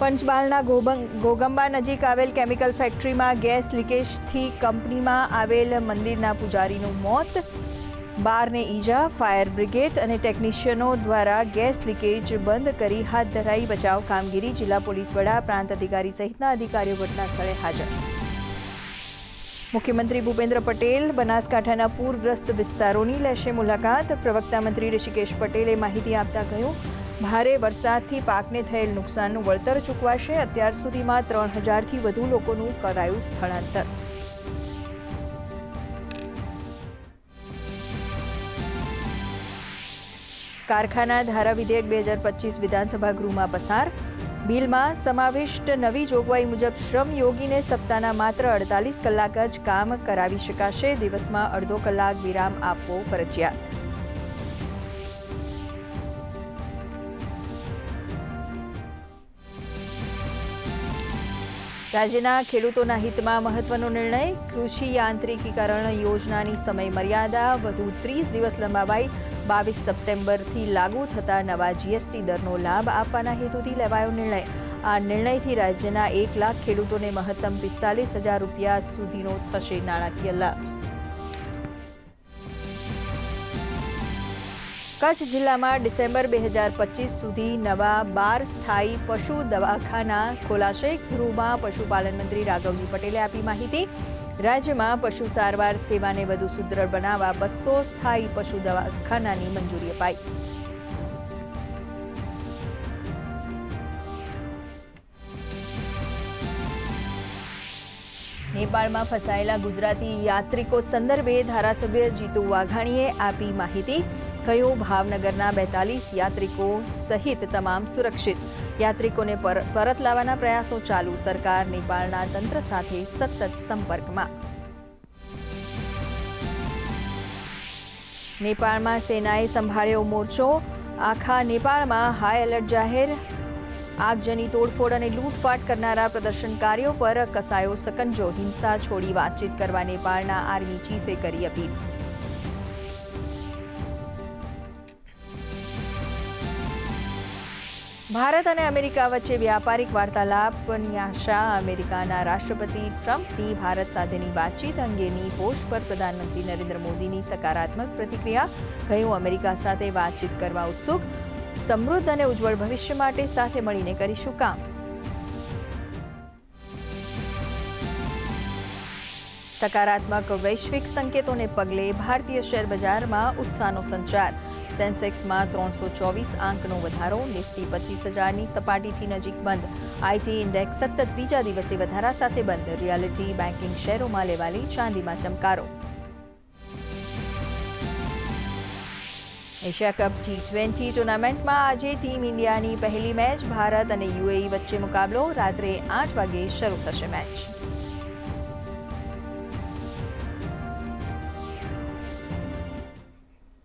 પંચમહાલના ગોબંગ, ગોગંબા નજીક આવેલ કેમિકલ ફેક્ટરીમાં ગેસ લીકેજથી કંપનીમાં આવેલ મંદિરના પૂજારીનું મોત. બારને ઈજા, ફાયર બ્રિગેડ અને ટેકનિશિયનો દ્વારા ગેસ લીકેજ બંધ કરી હાથ ધરાઈ બચાવ કામગીરી જિલ્લા પોલીસ વડા, પ્રાંત અધિકારી સહિતના અધિકારીઓ ઘટના સ્થળે હાજર. મુખ્યમંત્રી ભૂપેન્દ્ર પટેલ બનાસકાંઠાના પૂરગ્રસ્ત વિસ્તારોની લેશે મુલાકાત. પ્રવક્તા મંત્રી ઋષિકેશ પટેલે માહિતી આપતા કહ્યું ભારે વરસાદથી પાકને થયેલ નુકસાનનું વળતર ચૂકવાશે. અત્યાર સુધીમાં ત્રણ હજારથી વધુ લોકોનું કરાયું સ્થળાંતર. કારખાના ધારા વિધેયક બે હજાર પચીસ વિધાનસભા ગૃહમાં પસાર. બિલમાં સમાવિષ્ટ નવી જોગવાઈ મુજબ શ્રમ યોગીને સપ્તાહના માત્ર અડતાલીસ કલાક જ કામ કરાવી શકાશે. દિવસમાં અડધો કલાક વિરામ આપવો ફરજિયાત. રાજ્યના ખેડૂતોના હિતમાં મહત્વનો નિર્ણય. કૃષિ યાંત્રિકીકરણ યોજનાની સમય મર્યાદા વધુ ત્રીસ દિવસ લંબાવાઈ. બાવીસ સપ્ટેમ્બરથી લાગુ થતા નવા જીએસટી દરનો લાભ આપવાના હેતુથી લેવાયો નિર્ણય. આ નિર્ણયથી રાજ્યના એક લાખ ખેડૂતોને મહત્તમ પિસ્તાલીસ હજાર રૂપિયા સુધીનો થશે નાણાકીય લાભ. કચ્છ જિલ્લામાં ડિસેમ્બર બે હજાર પચીસ સુધી નવા બાર સ્થાયી પશુ દવાખાના ખોલાશે. ગૃહમાં પશુપાલન મંત્રી રાઘવજી પટેલે આપી માહિતી. રાજ્યમાં પશુ સારવાર સેવાને વધુ સુદ્રઢ બનાવવા બસો સ્થાયી પશુ દવાખાનાની મંજૂરી અપાઈ. નેપાળમાં ફસાયેલા ગુજરાતી યાત્રિકો સંદર્ભે ધારાસભ્ય જીતુ વાઘાણીએ આપી માહિતી. કહ્યું, ભાવનગરના બેતાલીસ યાત્રિકો સહિત તમામ સુરક્ષિત. યાત્રિકોને પર- પરત લાવવાના પ્રયાસો ચાલુ, સરકાર નેપાળના તંત્ર સાથે સતત સંપર્કમાં. નેપાળમાં સેનાએ સંભાળ્યો મોરચો. આખા નેપાળમાં હાઈ એલર્ટ જાહેર. આગજની તોડફોડ અને લૂંટફાટ કરનારા પ્રદર્શનકારીઓ પર કસાયો સકંજો. હિંસા છોડી વાતચીત કરવા નેપાળના આર્મી ચીફે કરી અપીલ. ભારત અને અમેરિકા વચ્ચે વ્યાપારિક વાર્તાલાપની આશા, અમેરિકાના રાષ્ટ્રપતિ ટ્રમ્પની ભારત સાથેની વાતચીત અંગેની પોસ્ટ પર પ્રધાનમંત્રી નરેન્દ્ર મોદીની સકારાત્મક પ્રતિક્રિયા, કહ્યું અમેરિકા સાથે વાતચીત કરવા ઉત્સુક, સમૃદ્ધ અને ઉજ્જવળ ભવિષ્ય માટે સાથે મળીને કરીશું કામ. સકારાત્મક વૈશ્વિક સંકેતોને પગલે ભારતીય શેર બજારમાં ઉત્સાહનો સંચાર. સેન્સેક્સમાં ત્રણસો ચોવીસ આંકનો વધારો, નિફ્ટી પચીસ હજારની સપાટીથી નજીક બંધ. આઈટી ઇન્ડેક્સ સતત બીજા દિવસે વધારા સાથે બંધ. રિયાલિટી બેન્કિંગ શેરોમાં લેવાલી ચાંદીમાં ચમકારો. એશિયા કપ ટી ટ્વેન્ટી ટુર્નામેન્ટમાં આજે ટીમ ઇન્ડિયાની પહેલી મેચ, ભારત અને યુએઈ વચ્ચે મુકાબલો રાત્રે આઠ વાગે શરૂ થશે મેચ.